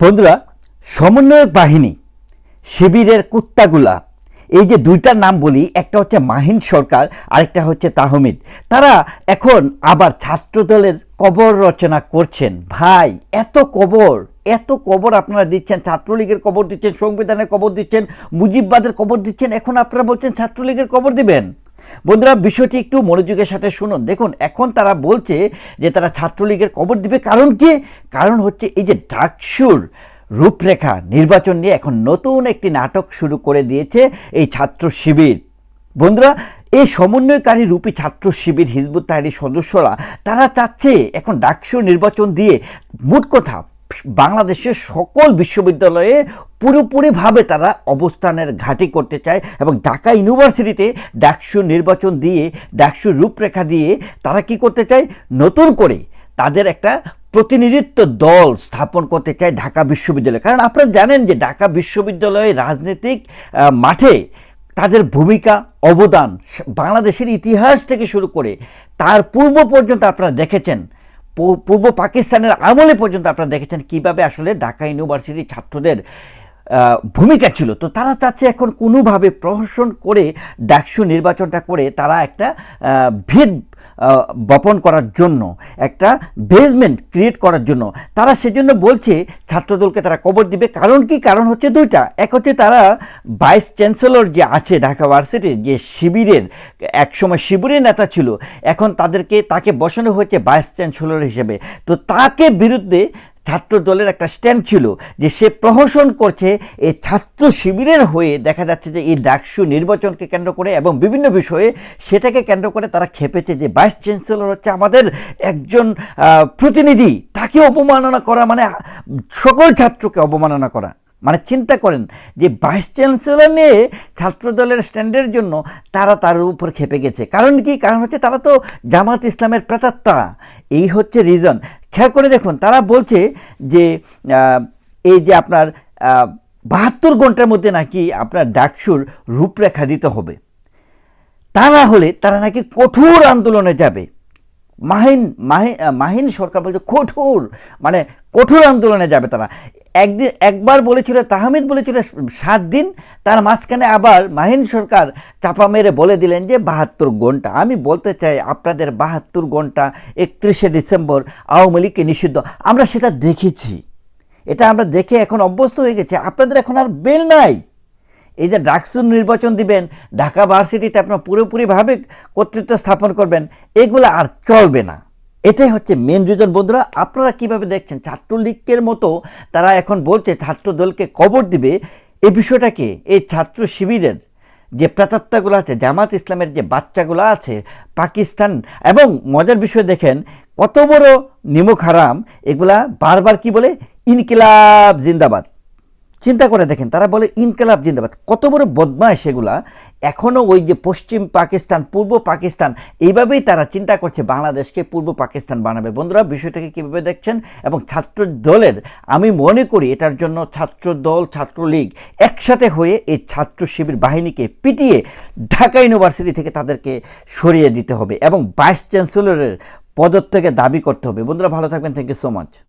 বন্ধুরা, সমন্বয়ক বাহিনী, শিবিরের কুত্তাগুলা, এই যে দুইটার নাম বলি, একটা হচ্ছে মাহিন সরকার, আরেকটা হচ্ছে তাহমিদ, তারা এখন আবার ছাত্রদলের কবর রচনা করছেন। ভাই, এত কবর এত কবর আপনারা দিচ্ছেন, ছাত্রলীগের কবর দিচ্ছেন, সংবিধানের কবর দিচ্ছেন, মুজিববাদের কবর দিচ্ছেন, এখন আপনারা বলছেন ছাত্রলীগের কবর দিবেন? বন্ধুরা, বিষয়টি একটু মনোযোগের সাথে শুনুন। দেখুন, এখন তারা বলছে যে তারা ছাত্রলীগের কবর দিবে। কারণ কি? কারণ হচ্ছে এই যে ডাকসুর রূপরেখা নির্বাচন নিয়ে এখন নতুন একটি নাটক শুরু করে দিয়েছে এই ছাত্র শিবির। বন্ধুরা, এই সমন্বয়কারী রূপী ছাত্র শিবির হিজবুত তাহরির সদস্যরা, তারা চাচ্ছে এখন ডাকসু নির্বাচন দিয়ে মোট কথা বাংলাদেশের সকল বিশ্ববিদ্যালয়ে পুরোপুরিভাবে তারা অবস্থানের ঘাঁটি করতে চায় এবং ঢাকা ইউনিভার্সিটিতে ডাকসু নির্বাচন দিয়ে ডাকসুর রূপরেখা দিয়ে তারা কি করতে চায়? নতুন করে তাদের একটা প্রতিনিধিত্ব দল স্থাপন করতে চায় ঢাকা বিশ্ববিদ্যালয়। কারণ আপনারা জানেন যে ঢাকা বিশ্ববিদ্যালয়ে রাজনৈতিক মাঠে তাদের ভূমিকা, অবদান, বাংলাদেশের ইতিহাস থেকে শুরু করে তার পূর্ব পর্যন্ত আপনারা দেখেছেন। পূর্ব পাকিস্তানের আমলে পর্যন্ত আপনারা দেখেছেন কীভাবে আসলে ঢাকা ইউনিভার্সিটির ছাত্রদের ভূমিকা ছিল। তো তারা চাচ্ছে এখন কোনোভাবে প্রহসন করে ডাকসু নির্বাচনটা করে তারা একটা ভেদ বপন করার জন্য, একটা বেসমেন্ট ক্রিয়েট করার জন্য। তারা সেজন্য বলছে, ছাত্রদলকে তারা কবর দিবে। কারণ কি? কারণ হচ্ছে দুইটা। এক হচ্ছে তারা ভাইস চ্যান্সেলর যে আছে ঢাকা ভার্সিটির, যে শিবিরের, একসময় শিবিরের নেতা ছিল, এখন তাদেরকে, তাকে বসানো হয়েছে ভাইস চ্যান্সেলর হিসেবে। তো তাকে বিরুদ্ধে ছাত্র দলের একটা স্ট্যান্ড ছিল যে সে প্রহসন করছে এ ছাত্র শিবিরের হয়ে। দেখা যাচ্ছে যে এই ডাকসু নির্বাচনকে কেন্দ্র করে এবং বিভিন্ন বিষয়ে সেটাকে কেন্দ্র করে তারা খেপেছে যে ভাইস চ্যান্সেলর হচ্ছে আমাদের একজন প্রতিনিধি। তাকে অপমাননা করা মানে সকল ছাত্রকে অবমাননা করা। মানে চিন্তা করেন যে ভাইস চ্যান্সেলর নিয়ে ছাত্রদলের স্ট্যান্ডের জন্য তারা তার উপর খেপে গেছে। কারণ কি? কারণ হচ্ছে তারা তো জামাত ইসলামের প্রেতাত্মা। এই হচ্ছে রিজন খেয়াল করে দেখুন, তারা বলছে যে এই যে আপনার বাহাত্তর ঘণ্টার মধ্যে নাকি আপনার ডাকসুর রূপরেখা দিতে হবে। তা না হলে তারা নাকি কঠোর আন্দোলনে যাবে। মাহিন মাহিন মাহিন সরকার বলছে, কঠোর। মানে কঠোর আন্দোলনে যাবে তারা। একদিন একবার বলেছিল, তাহমিদ বলেছিল, সাত দিন, তার মাঝখানে আবার মাহিন সরকার চাপা মেরে বলে দিলেন যে, বাহাত্তর ঘণ্টা। আমি বলতে চাই, আপনাদের বাহাত্তর ঘণ্টা একত্রিশে ডিসেম্বর আওয়ামী লীগকে নিষিদ্ধ। আমরা সেটা দেখেছি। এটা আমরা দেখে এখন অভ্যস্ত হয়ে গেছে। আপনাদের এখন আর বেল নাই। এই যে ডাকসুর নির্বাচন দিবেন, ঢাকা ভার্সিটিতে আপনার পুরোপুরিভাবে কর্তৃত্ব স্থাপন করবেন, এগুলো আর চলবে না। এটাই হচ্ছে মেন রিজন বন্ধুরা, আপনারা কীভাবে দেখছেন? ছাত্রলীগের মতো তারা এখন বলছে, ছাত্র দলকে কবর দিবে। এই বিষয়টাকে এই ছাত্র শিবিরের যে প্রাতাত্মাগুলো আছে, জামাত ইসলামের যে বাচ্চাগুলো আছে, পাকিস্তান, এবং মজার বিষয় দেখেন, কত বড় নিমুখ হারাম, এগুলা বারবার কি বলে? ইনকিলাব, জিন্দাবাদ। চিন্তা করে দেখেন, তারা বলে ইনকালাব জিন্দাবাদ। কত বড় বদমায় সেগুলা এখনও ওই যে পশ্চিম পাকিস্তান, পূর্ব পাকিস্তান, এইভাবেই তারা চিন্তা করছে বাংলাদেশকে পূর্ব পাকিস্তান বানাবে। বন্ধুরা, বিষয়টাকে কীভাবে দেখছেন? এবং ছাত্র দলের আমি মনে করি এটার জন্য ছাত্র দল ছাত্রলীগ একসাথে হয়ে এই ছাত্র শিবির বাহিনীকে পিটিয়ে ঢাকা ইউনিভার্সিটি থেকে তাদেরকে সরিয়ে দিতে হবে এবং ভাইস চ্যান্সেলরের পদত্যাগে দাবি করতে হবে। বন্ধুরা, ভালো থাকবেন। Thank you so much.